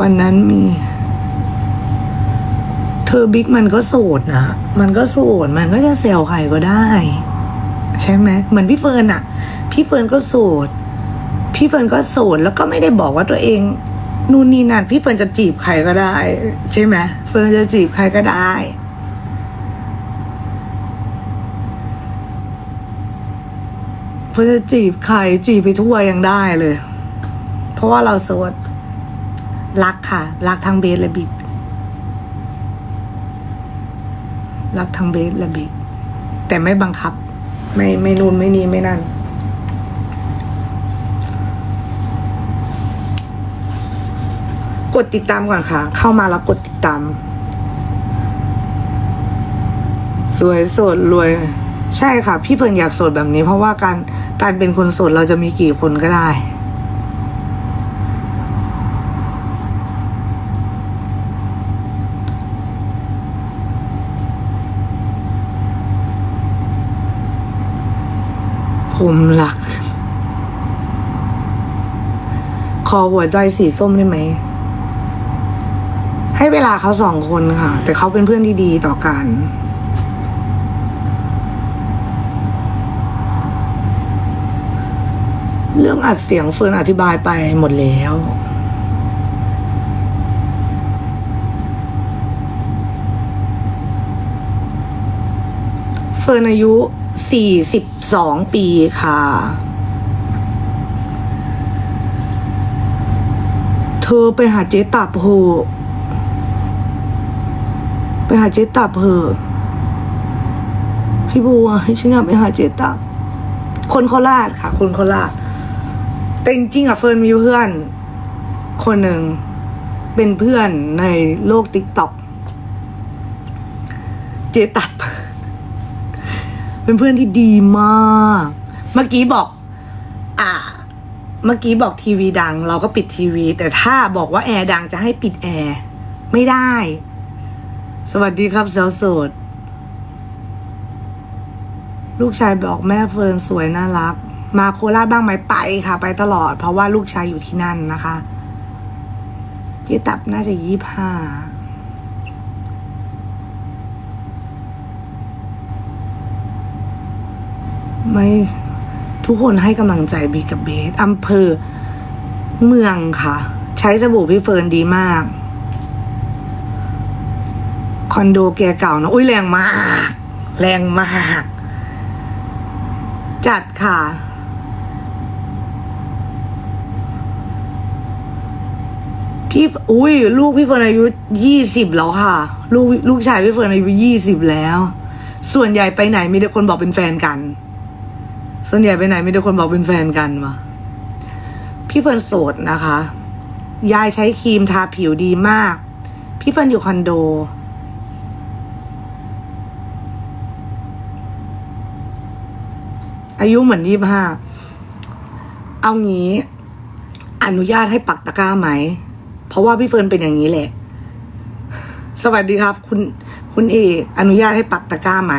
วันนั้นมี เธอบิ๊กมันก็โสดนะ มันก็โสด มันก็จะเซลใครก็ได้ ใช่ไหมเหมือนพี่เฟิร์นอะพี่เฟิร์นก็โสด พี่เฟิร์นก็โสด แล้วก็ไม่ได้บอกว่าตัวเอง นู่นนี่นั่นพี่เฟิร์นจะจีบใครก็ได้ ใช่ไหมเฟิร์นจะจีบใครก็ได้เฟิร์นจะจีบใครจีบไปทั่วยังได้เลย เพราะว่าเราโสด รักค่ะ รักทั้งเบสและบิ๊กรักทั้งเบสและบิ๊กแต่ไม่บังคับ ไม่ไม่นูนไม่นี่ไม่นั่น กดติดตามก่อนค่ะ เข้ามาแล้วกดติดตาม สวยสดรวย ใช่ค่ะ พี่เฟิร์นอยากโสดแบบนี้ เพราะว่าการการเป็นคนโสดเราจะมีกี่คนก็ได้ ผมรัก ขอหัวใจสีส้มได้ไหม ให้เวลาเขาสองคนค่ะ แต่เขาเป็นเพื่อนที่ดีต่อกันเรื่องอัดเสียงเฟิร์นอธิบายไปหมดแล้ว เฟิร์นอายุ สี่สิบสองปีค่ะ เธอไปหาเจ๊ตับเหอะไปหาเจ๊ตับเหอะพี่บัวให้ฉันอยากไปหาเจ๊ตับ คนโคราชค่ะ คนโคราชแต่จริงๆอะเฟิร์นมีเพื่อน คนหนึ่งเป็นเพื่อนในโลกติ๊กต็อกเจ๊ตับ เป็นเพื่อนที่ดีมาก เมื่อกี้บอก อ่า เมื่อกี้บอกทีวีดัง เราก็ปิดทีวี แต่ถ้าบอกว่าแอร์ดังจะให้ปิดแอร์ไม่ได้ สวัสดีครับสาวโสด ลูกชายบอกแม่เฟิร์นสวยน่ารัก มาโคราชบ้างไหมไปค่ะ ไปตลอด เพราะว่าลูกชายอยู่ที่นั่นนะคะเจ๊ตับน่าจะยี่ห้า ไม่ทุกคนให้กำลังใจบีกับเบสอำเภอ เมืองค่ะ ใช้สบู่พี่เฟิร์นดีมาก คอนโดแกเก่านะอุ้ยแรงมาก แรงมาก จัดค่ะพี่อุ้ยลูกพี่เฟิร์นอายุยี่สิบแล้วค่ะ ลูกลูกชายพี่เฟิร์นอายุยี่สิบแล้ว ส่วนใหญ่ไปไหนมีแต่คนบอกเป็นแฟนกัน ส่วนใหญ่ไปไหนมีแต่คนบอกเป็นแฟนกันวะพี่เฟิร์นโสดนะคะ ยายใช้ครีมทาผิวดีมาก พี่เฟิร์นอยู่คอนโด อายุเหมือนยี่ห้า เอางี้ อนุญาตให้ปักตะกร้าไหม เพราะว่าพี่เฟิร์นเป็นอย่างนี้แหละ สวัสดีครับ คุณคุณเอกอนุญาตให้ปักตะกร้าไหม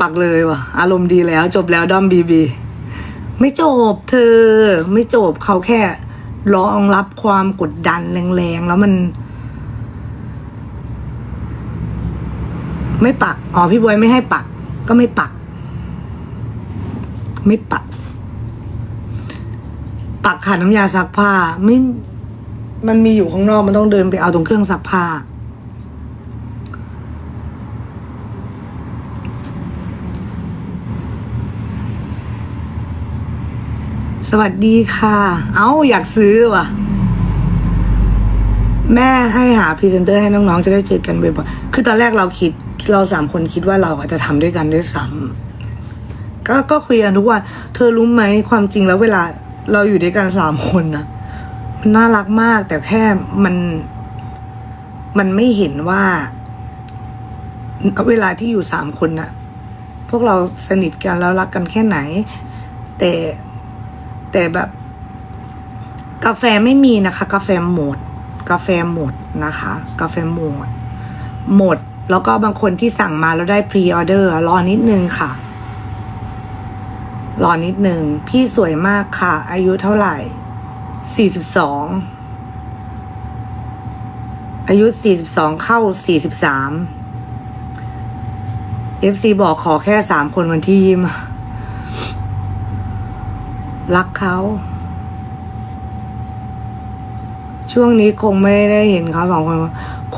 ปักเลยว่ะ อารมณ์ดีแล้ว จบแล้วด้อมบีบี ไม่จบเธอ ไม่จบเขาแค่รองรับความกดดันแรงๆ แล้วมัน ไม่ปัก อ๋อพี่บวยไม่ให้ปัก ก็ไม่ปัก ไม่ปัก ปักขาดน้ำยาซักผ้า ไม่ มันมีอยู่ข้างนอกมันต้องเดินไปเอาตรงเครื่องซักผ้า สวัสดีค่ะ เอ้าอยากซื้อว่ะ แม่ให้หาพรีเซนเตอร์ให้น้องๆ จะได้เจอกันบ่อยๆคือตอนแรกเราคิดเราสามคนคิดว่าเราอาจจะทำด้วยกันด้วยซ้ำก็ก็คุยกันทุกวันเธอรู้ไหมความจริงแล้วเวลาเราอยู่ด้วยกันสามคนนะมันน่ารักมากแต่แค่มัน มันไม่เห็นว่า เวลาที่อยู่สามคนน่ะพวกเราสนิทกันแล้วรักกันแค่ไหน แต่ แต่แบบ กาแฟไม่มีนะคะ กาแฟหมด กาแฟหมดนะคะ กาแฟหมด หมด แล้วก็บางคนที่สั่งมาแล้วได้พรีออเดอร์รอนิดนึงค่ะ รอนิดนึง พี่สวยมากค่ะ อายุเท่าไหร่สี่สิบสองอายุสี่สิบสองเข้าสี่สิบสามเอฟซีบอกขอแค่สามคนวันที่ยิ้ม รักเขา ช่วงนี้คงไม่ได้เห็นเขาสองคน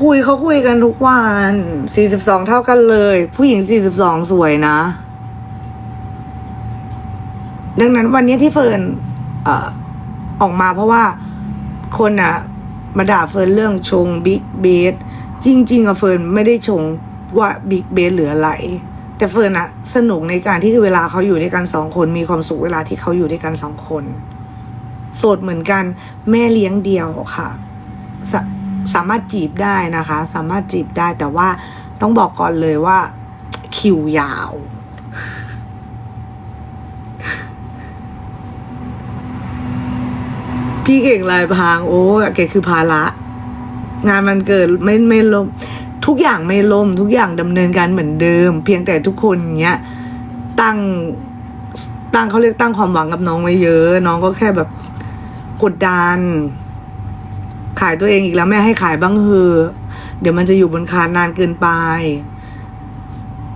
คุยเขาคุยกันทุกวันสี่สิบสองเท่ากันเลย ผู้หญิงสี่สิบสองสวยนะ ดังนั้นวันนี้ที่เฟิร์นออออกมาเพราะว่าคนอะมาด่าเฟิร์นเรื่องชงบิ๊กเบสจริง ๆอะเฟิร์นไม่ได้ชงว่าบิ๊กเบสหรืออะไร แต่เฟิร์นอะสนุกในการที่เวลาเขาอยู่ด้วยกันสองคนมีความสุขเวลาที่เขาอยู่ด้วยกันสองคน โสดเหมือนกันแม่เลี้ยงเดียวค่ะสาสามารถจีบได้นะคะ สามารถจีบได้แต่ว่าต้องบอกก่อนเลยว่า คิวยาว พี่เก่งลายพรางโอ้แกคือภาระงานมันเกิดไม่ไม่ลม ทุกอย่างไม่ล่มทุกอย่างดำเนินการเหมือนเดิม เพียงแต่ทุกคนเนี้ยตั้งตั้งเขาเรียกตั้งความหวังกับน้องไว้เยอะ น้องก็แค่แบบกดดัน ขายตัวเองอีกแล้วแม่ให้ขายบ้างเถอเดี๋ยวมันจะอยู่บนคานนานเกินไป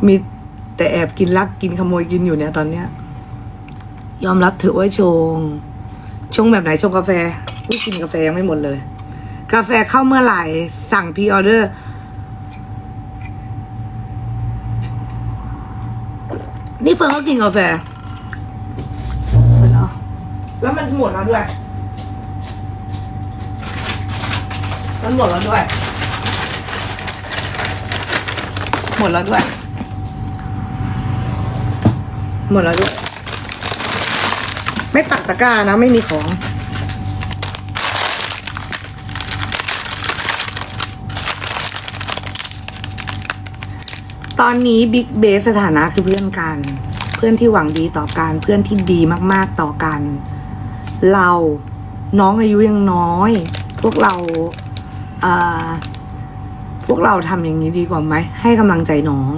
มีแต่แอบกินลักกินขโมยกินอยู่เนี่ยตอนเนี้ย ยอมรับเถอว่าชง ชงแบบไหนชงกาแฟอุ้ยกินกาแฟยังไม่หมดเลย กาแฟเข้าเมื่อไหร่ สั่งพีออเดอร์ นี่เฟิร์นก็กินกาแฟเฟิร์นเอาแล้วมันหมดแล้วด้วย มันหมดแล้วด้วย หมดแล้วด้วย หมดแล้วด้วย ไม่ปักตะกร้านะ ไม่มีของตอนนี้บิ๊กเบสสถานะคือเพื่อนกันเพื่อนที่หวังดีต่อกัน เพื่อนที่ดีมากๆต่อกัน เราน้องอายุยังน้อย พวกเราเอ่อพวกเราทำอย่างนี้ดีกว่าไหม ให้กำลังใจน้อง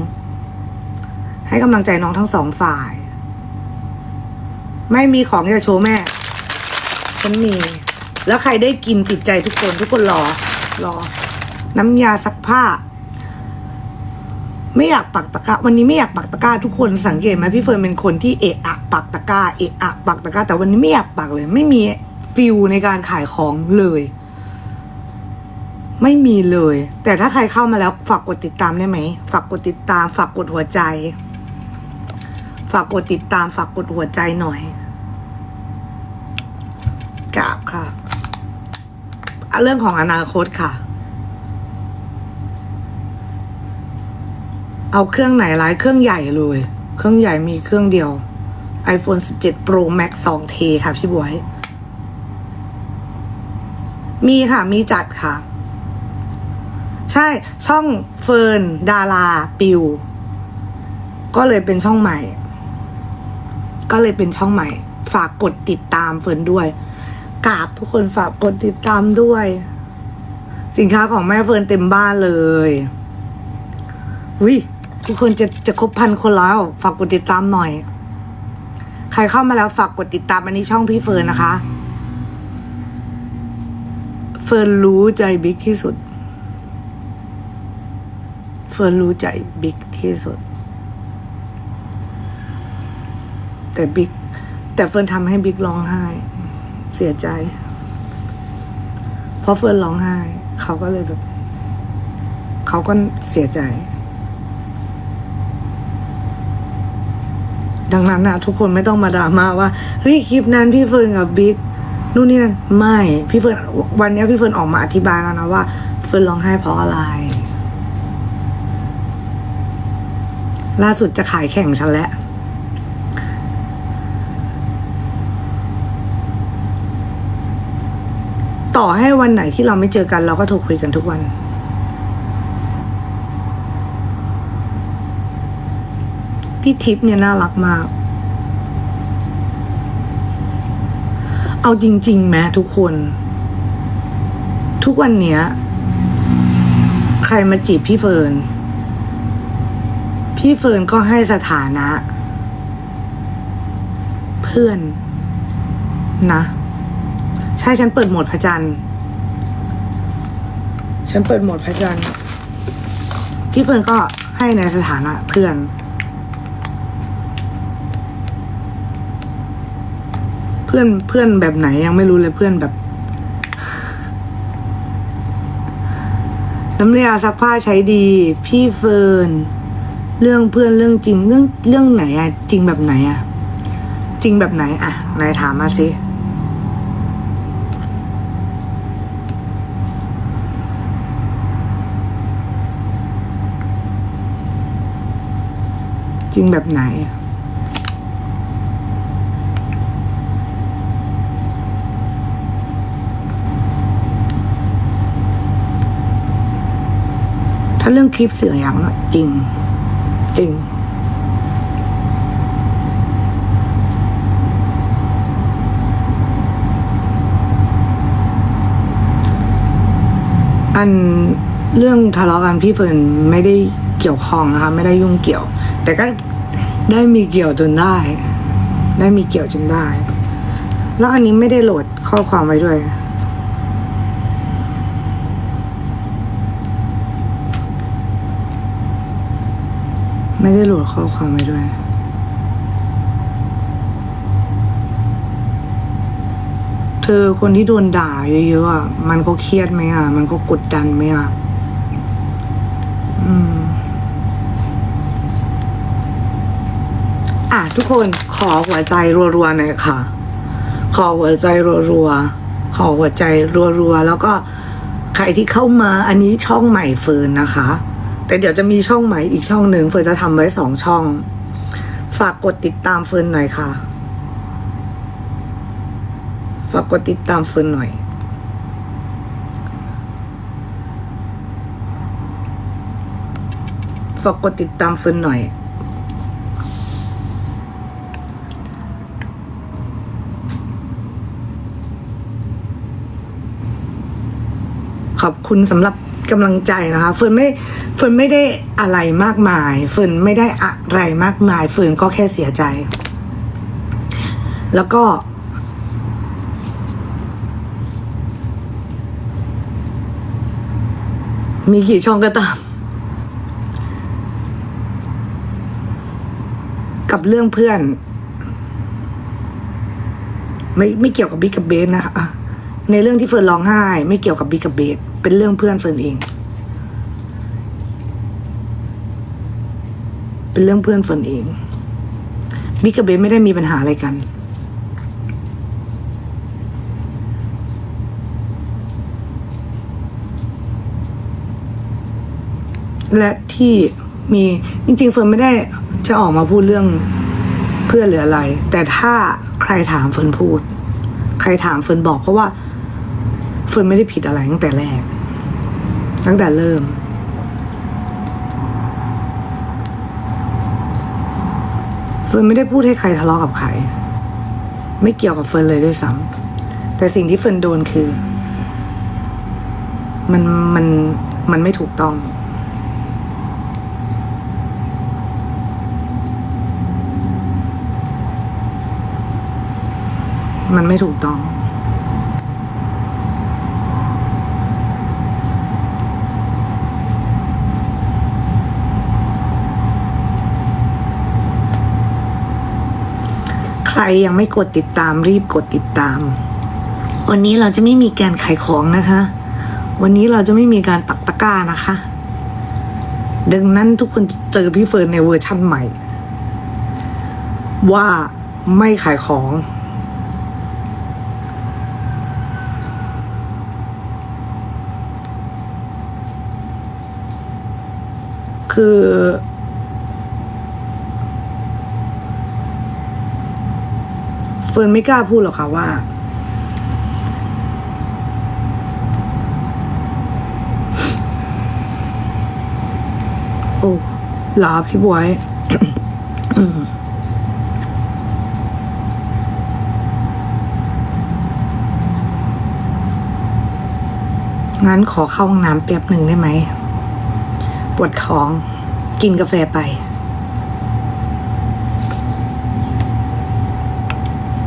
ให้กำลังใจน้องทั้งสองฝ่าย ไม่มีของที่จะโชว์แม่ ฉันมี แล้วใครได้กินติดใจทุกคนทุกคนรอ รอ น้ำยาซักผ้า ไม่อยากปักตะกร้าวันนี้ไม่อยากปักตะกร้าทุกคนสังเกตไหมพี่เฟิร์นเป็นคนที่เอะอะปักตะกร้าเอะอะปักตะกร้าแต่วันนี้ไม่อยากปักเลย ไม่มีฟิลในการขายของเลย ไม่มีเลย แต่ถ้าใครเข้ามาแล้วฝากกดติดตามได้ไหมฝากกดติดตาม ฝากกดหัวใจ ฝากกดติดตาม ฝากกดหัวใจหน่อยกราบค่ะเรื่องของอนาคตค่ะ เอาเครื่องไหนไลายเครื่องใหญ่เลย เครื่องใหญ่มีเครื่องเดียว iPhone 17 Pro Max 2T ค่ะพี่บวย มีค่ะ มีจัดค่ะ ใช่ช่องเฟิร์น ดาราปิว ก็เลยเป็นช่องใหม่ ก็เลยเป็นช่องใหม่ ฝากกดติดตามเฟิร์นด้วยกราบทุกคนฝากกดติดตามด้วย สินค้าของแม่เฟิร์นเต็มบ้านเลยวิ ทุกคนจะจะครบพันคนแล้ว ฝากกดติดตามหน่อย ใครเข้ามาแล้วฝากกดติดตามอันนี้ช่องพี่เฟิร์นนะคะ เฟิร์นรู้ใจบิ๊กที่สุด เฟิร์นรู้ใจบิ๊กที่สุด แต่บิ๊กแต่เฟิร์นทำให้บิ๊กร้องไห้ เสียใจ เพราะเฟิร์นร้องไห้ เขาก็เลยแบบ เขาก็เสียใจ ดังนั้นนะทุกคนไม่ต้องมาดราม่าว่าเฮ้ยคลิปนั้นพี่เฟิร์นกับบิ๊กนู่นนี่นั่นไม่พี่เฟิร์นวันนี้พี่เฟิร์นออกมาอธิบายแล้วนะว่าเฟิร์นร้องไห้เพราะอะไร ล่าสุดจะขายแข่งฉันแล้วต่อให้วันไหนที่เราไม่เจอกันเราก็โทรคุยกันทุกวัน พี่ทิพย์เนี่ยน่ารักมาก เอาจริงๆแม้ทุกคน ทุกวันเนี้ย ใครมาจีบพี่เฟิร์น พี่เฟิร์นก็ให้สถานะ เพื่อนนะ ใช่ฉันเปิดโหมดพระจันทร์ฉันเปิดโหมดพระจันทร์พี่เฟิร์นก็ให้ในสถานะเพื่อน พื่อนเพื่อนแบบไหนยังไม่รู้เลยเพื่อนแบบ น้ำยาซักผ้าใช้ดี พี่เฟิร์นเรื่องเพื่อนเรื่องจริงเรื่องเรื่องไหนอะจริงแบบไหนอะจริงแบบไหนอะนายถามมาสิจริงแบบไหน ถ้าเรื่องคลิปเสือหยังจริง จริง อันเรื่องทะเลาะกันพี่เฟิร์นไม่ได้เกี่ยวข้องนะคะ ไม่ได้ยุ่งเกี่ยว แต่ก็ได้มีเกี่ยวจนได้ ได้มีเกี่ยวจนได้ แล้วอันนี้ไม่ได้โหลดข้อความไว้ด้วย ไม่ได้โหลดข้อความไว้ด้วย เธอคนที่โดนด่าเยอะๆอะมันก็เครียดไหมอะ มันก็กดดันไหมอะ อืม อะ ทุกคนขอหัวใจรัวๆหน่อยค่ะ ขอหัวใจรัวๆ ขอหัวใจรัวๆ แล้วก็ใครที่เข้ามาอันนี้ช่องใหม่เฟิร์นนะคะ แต่เดี๋ยวจะมีช่องใหม่อีกช่องหนึ่งเฟิร์นจะทำไว้สองช่อง ฝากกดติดตามเฟิร์นหน่อยค่ะ ฝากกดติดตามเฟิร์นหน่อย ฝากกดติดตามเฟิร์นหน่อยขอบคุณสำหรับ กำลังใจนะคะเฟิร์นไม่เฟิร์นไม่ได้อะไรมากมายเฟิร์นไม่ได้อะไรมากมายเฟิร์นก็แค่เสียใจ แล้วก็ มีกี่ช่องก็ตาม กับเรื่องเพื่อน ไม่ไม่เกี่ยวกับบิ๊กกับเบสนะคะอะในเรื่องที่เฟิร์นร้องไห้ ไม่เกี่ยวกับบิ๊กกับเบส เป็นเรื่องเพื่อนเฟิร์นเอง เป็นเรื่องเพื่อนเฟิร์นเองบิ๊กกับเบไม่ได้มีปัญหาอะไรกันและที่มีจริงๆเฟิร์นไม่ได้จะออกมาพูดเรื่องเพื่อนหรืออะไร แต่ถ้าใครถามเฟิร์นพูด ใครถามเฟิร์นบอกเพราะว่าเฟิร์นไม่ได้ผิดอะไรตั้งแต่แรก ตั้งแต่เริ่ม เฟิร์นไม่ได้พูดให้ใครทะเลาะกับใคร ไม่เกี่ยวกับเฟิร์นเลยด้วยซ้ำแต่สิ่งที่เฟิร์นโดนคือ มันมันมันไม่ถูกต้องมันไม่ถูกต้อง รยังไม่กดติดตามรีบกดติดตาม วันนี้เราจะไม่มีการขายของนะคะ วันนี้เราจะไม่มีการปักตะกร้านะคะ ดังนั้นทุกคนเจอพี่เฟิร์นในเวอร์ชั่นใหม่ ว่าไม่ขายของคือ ฟิร์นไม่กล้าพูดหรอกค่ะว่า โอ้เหรอพี่บวยงั้นขอเข้าห้องน้ำแป๊บหนึ่งได้ไหม ปวดท้อง กินกาแฟไป